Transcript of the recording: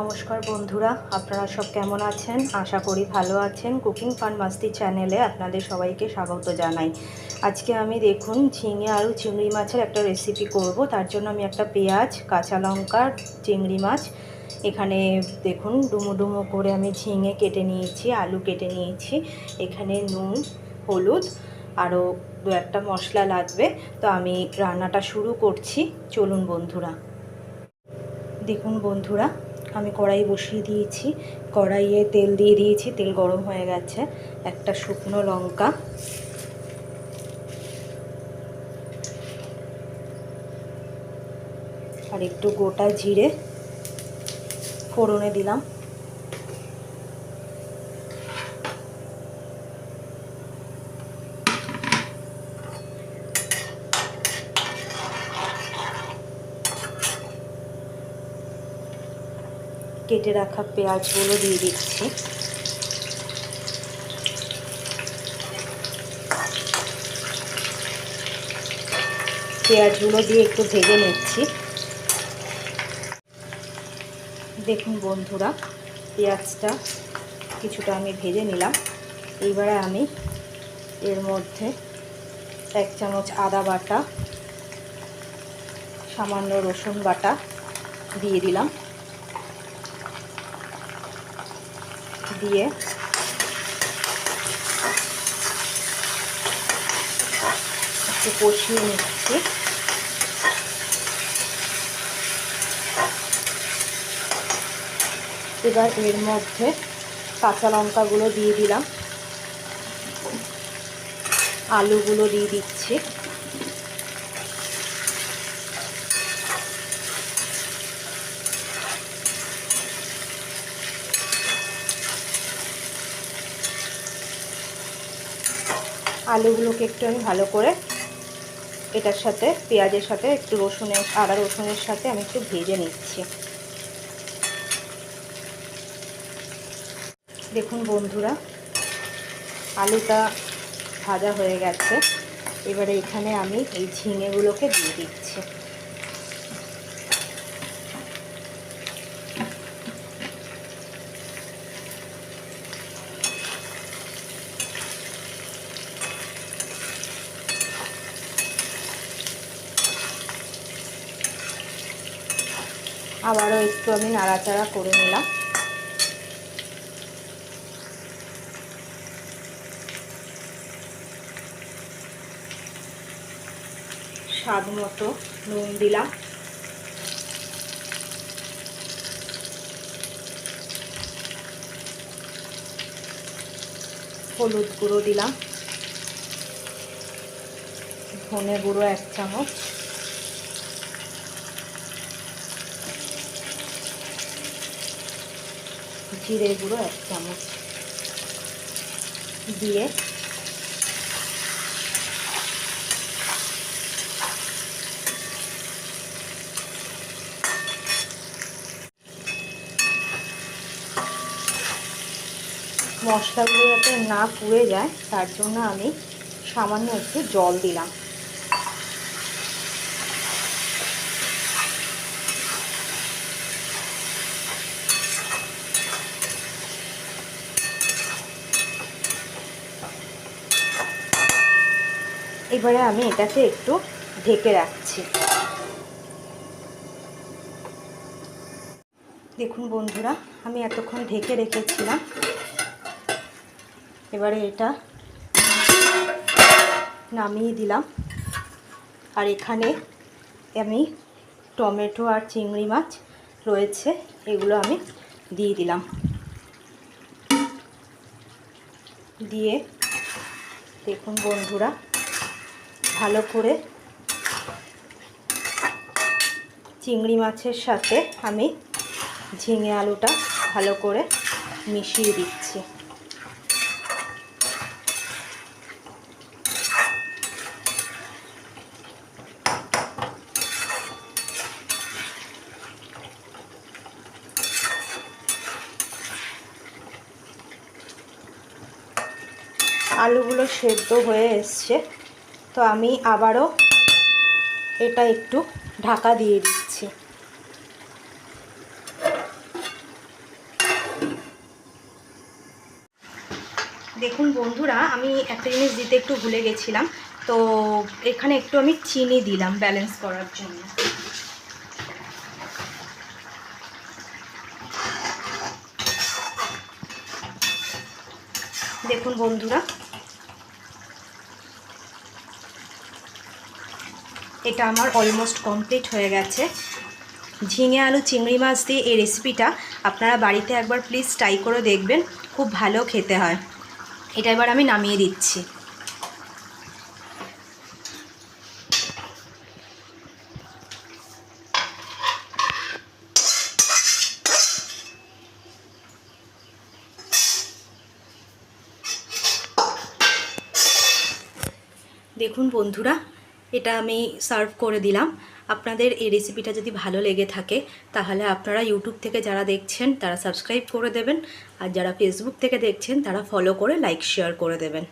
নমস্কার বন্ধুরা, আপনারা সব কেমন আছেন? আশা করি ভালো আছেন। কুকিং ফান মাস্তি চ্যানেলে আপনাদের সবাইকে স্বাগত জানাই। আজকে আমি দেখুন ঝিঙে আলু চিংড়ি মাছের একটা রেসিপি করব। তার জন্য আমি একটা পেঁয়াজ, কাঁচা লঙ্কা, চিংড়ি মাছ, এখানে দেখুন ডুমো ডুমো করে আমি ঝিঙে কেটে নিয়েছি, আলু কেটে নিয়েছি। এখানে নুন, হলুদ, আরও দু একটা মশলা লাগবে। তো আমি রান্নাটা শুরু করছি। চলুন বন্ধুরা। দেখুন বন্ধুরা আমি কড়াই বসিয়ে দিয়েছি। কড়াইয়ে তেল দিয়ে দিয়েছি, তেল গরম হয়ে গেছে। একটা শুকনো লঙ্কা। আর একটু গোটা জিরে ফোড়নে দিলাম। কেটে রাখা পেঁয়াজগুলো দিয়ে দিচ্ছি। পেঁয়াজগুলো দিয়ে একটু ভেজে নিচ্ছি। দেখুন বন্ধুরা, পেঁয়াজটা কিছুটা আমি ভেজে নিলাম। এইবারে আমি এর মধ্যে এক চামচ আদা বাটা, সামান্য রসুন বাটা দিয়ে দিলাম। দিয়ে। একটু কষিয়ে নিচ্ছি। এবার এর মধ্যে কাঁচা লঙ্কাগুলো দিয়ে দিলাম। আলুগুলো দিয়ে দিচ্ছি। আলুগুলোকে একটু আমি ভালো করে এটার সাথে, পেঁয়াজের সাথে, একটু রসুনের, আদা রসুনের সাথে আমি একটু ভেজে নিচ্ছি। দেখুন বন্ধুরা, আলুটা ভাজা হয়ে গেছে। এবারে এখানে আমি এই ঝিঙেগুলোকে দিয়ে দিচ্ছি। আবারও একটু আমি নাড়াচাড়া করে নিলাম। স্বাদ মতো নুন দিলাম। হলুদ গুঁড়ো দিলাম। ধনে গুঁড়ো এক চামচ। জিরে গুঁড়ো এক চামচ দিয়ে মশলাগুলো যাতে না পুড়ে যায়, তার জন্য আমি সামান্য একটু জল দিলাম। এবারে আমি এটাকে একটু ঢেকে রাখছি। দেখুন বন্ধুরা, আমি এতক্ষণ ঢেকে রেখেছিলাম। এবারে এটা নামিয়ে দিলাম। আর এখানে আমি টমেটো আর চিংড়ি মাছ রয়েছে, এগুলো আমি দিয়ে দিলাম। দিয়ে দেখুন বন্ধুরা ভালো করে চিংড়ি মাছের সাথে আমি ঝিঙে আলুটা ভালো করে মিশিয়ে দিচ্ছি। আলুগুলো সেদ্ধ হয়ে এসছে। তো আমি আবারও এটা একটু ঢাকা দিয়ে দিচ্ছি। দেখুন বন্ধুরা, আমি একটা জিনিস দিতে একটু ভুলে গেছিলাম, তো এখানে একটু আমি চিনি দিলাম ব্যালেন্স করার জন্য। দেখুন বন্ধুরা এটা আমার অলমোস্ট কমপ্লিট হয়ে গেছে। ঝিঙে আলু, চিংড়ি মাছ দিয়ে এই রেসিপিটা আপনারা বাড়িতে একবার প্লিজ ট্রাই করে দেখবেন, খুব ভালো খেতে হয়। এটা এবার আমি নামিয়ে দিচ্ছি। দেখুন বন্ধুরা এটা আমি সার্ভ করে দিলাম। আপনাদের এই রেসিপিটা যদি ভালো লেগে থাকে, তাহলে আপনারা ইউটিউব থেকে যারা দেখছেন, তারা সাবস্ক্রাইব করে দেবেন। আর যারা ফেসবুক থেকে দেখছেন, তারা ফলো করে লাইক শেয়ার করে দেবেন।